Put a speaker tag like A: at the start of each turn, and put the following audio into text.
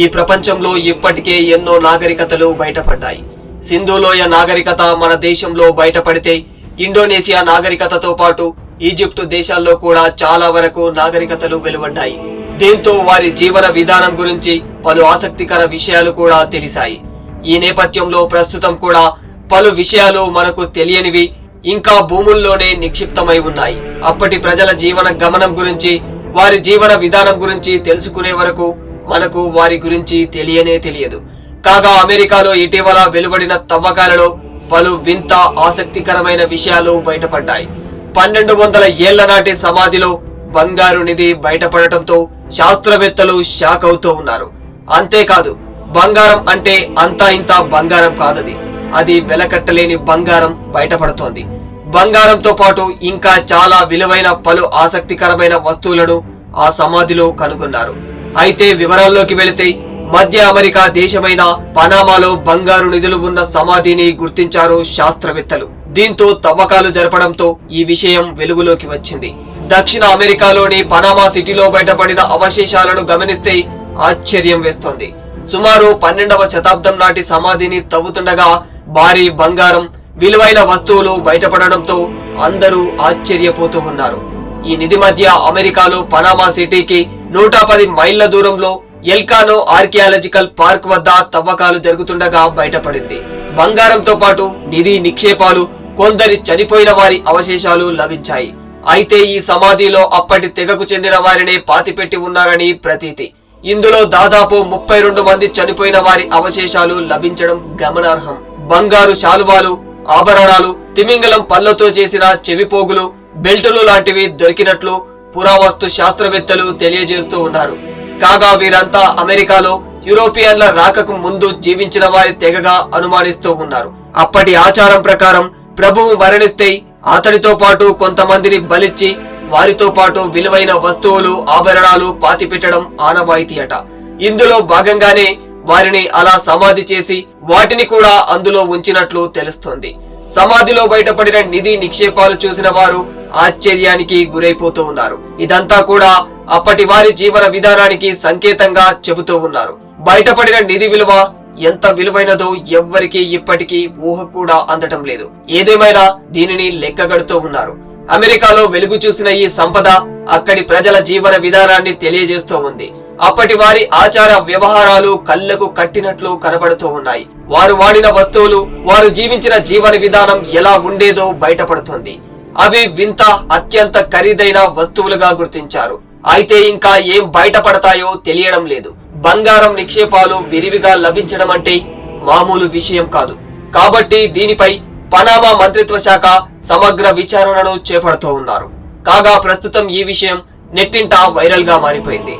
A: ఈ ప్రపంచంలో ఇప్పటికే ఎన్నో నాగరికతలు బయటపడ్డాయి. సింధులోయ నాగరికత మన దేశంలో బయటపడితే ఇండోనేషియా నాగరికతతో పాటు ఈజిప్టు దేశాల్లో కూడా చాలా వరకు నాగరికతలు వెలువడ్డాయి. దీంతో వారి జీవన విధానం గురించి పలు ఆసక్తికర విషయాలు కూడా తెలిసాయి. ఈ నేపథ్యంలో ప్రస్తుతం కూడా పలు విషయాలు మనకు తెలియనివి ఇంకా భూముల్లోనే నిక్షిప్తమై ఉన్నాయి. అప్పటి ప్రజల జీవన గమనం గురించి వారి జీవన విధానం గురించి తెలుసుకునే వరకు మనకు వారి గురించి తెలియనే తెలియదు. కాగా అమెరికాలో ఇటీవల వెలువడిన తవ్వకాలలో పలు వింత ఆసక్తికరమైన విషయాలు బయటపడ్డాయి. పన్నెండు వందల ఏళ్ళ నాటి సమాధిలో బంగారు నిధి బయటపడటంతో శాస్త్రవేత్తలు షాక్ అవుతూ ఉన్నారు. అంతేకాదు బంగారం అంటే అంతా ఇంత బంగారం కాదది. అది వెలకట్టలేని బంగారం బయటపడుతోంది. బంగారంతో పాటు ఇంకా చాలా విలువైన పలు ఆసక్తికరమైన వస్తువులను ఆ సమాధిలో కనుగొన్నారు. అయితే వివరాల్లోకి వెళితే మధ్య అమెరికా దేశమైన పనామాలో బంగారు నిధులు ఉన్న సమాధిని గుర్తించారు శాస్త్రవేత్తలు. దీంతో తవ్వకాలు జరపడంతో ఈ విషయం వెలుగులోకి వచ్చింది. దక్షిణ అమెరికాలోని పనామా సిటీలో బయటపడిన అవశేషాలను గమనిస్తే ఆశ్చర్యం వేస్తోంది. సుమారు పన్నెండవ శతాబ్దం నాటి సమాధిని తవ్వుతుండగా భారీ బంగారం విలువైన వస్తువులు బయటపడడంతో అందరూ ఆశ్చర్యపోతూ ఉన్నారు. ఈ నిధి మధ్య అమెరికాలో పనామా సిటీకి నూట పది మైళ్ళ దూరంలో ఎల్కానో ఆర్కియాలజికల్ పార్క్ వద్ద తవ్వకాలు జరుగుతుండగా బయటపడింది. బంగారంతో పాటు నిధి నిక్షేపాలు కొందరి చనిపోయిన వారి అవశేషాలు లభించాయి. అయితే ఈ సమాధిలో అప్పటి తెగకు చెందిన వారినే పాతిపెట్టి ఉన్నారని ప్రతీతి. ఇందులో దాదాపు ముప్పై రెండు మంది చనిపోయిన వారి అవశేషాలు లభించడం గమనార్హం. బంగారు శాలువాలు ఆభరణాలు తిమింగలం పళ్ళతో చేసిన చెవిపోగులు బెల్టులు లాంటివి దొరికినట్లు పురావస్తు శాస్త్రవేత్తలు తెలియజేస్తూ ఉన్నారు. కాగా వీరంతా అమెరికాలో యూరోపియన్ల రాకకు ముందు జీవించిన వారి తెగగా అనుమానిస్తూ ఉన్నారు. అప్పటి ఆచారం ప్రకారం ప్రభువు మరణిస్తే అతడితో పాటు కొంతమందిని బలిచ్చి వారితో పాటు విలువైన వస్తువులు ఆభరణాలు పాతిపెట్టడం ఆనవాయితీ అట ఇందులో భాగంగానే వారిని అలా సమాధి చేసి వాటిని కూడా అందులో ఉంచినట్లు తెలుస్తోంది. సమాధిలో బయటపడిన నిధి నిక్షేపాలు చూసిన వారు ఆశ్చర్యానికి గురైపోతూ ఉన్నారు. ఇదంతా కూడా అప్పటి వారి జీవన విధానానికి సంకేతంగా చెబుతూ ఉన్నారు. బయటపడిన నిధి విలువ ఎంత విలువైనదో ఎవ్వరికీ ఇప్పటికీ ఊహ కూడా అందటం లేదు. ఏదేమైనా దీనిని లెక్కగడుతూ ఉన్నారు. అమెరికాలో వెలుగు చూసిన ఈ సంపద అక్కడి ప్రజల జీవన విధానాన్ని తెలియజేస్తూ ఉంది. అప్పటి వారి ఆచార వ్యవహారాలు కళ్ళకు కట్టినట్లు కనబడుతూ ఉన్నాయి. వారు వాడిన వస్తువులు వారు జీవించిన జీవన విధానం ఎలా ఉండేదో బయటపడుతుంది. అవి వింత అత్యంత ఖరీదైన వస్తువులుగా గుర్తించారు. అయితే ఇంకా ఏం బయటపడతాయో తెలియడం లేదు. బంగారం నిక్షేపాలు విరివిగా లభించడం అంటే మామూలు విషయం కాదు. కాబట్టి దీనిపై పనామా మంత్రిత్వ శాఖ సమగ్ర విచారణను చేపడుతూ ఉన్నారు. కాగా ప్రస్తుతం ఈ విషయం నెట్టింట వైరల్గా మారిపోయింది.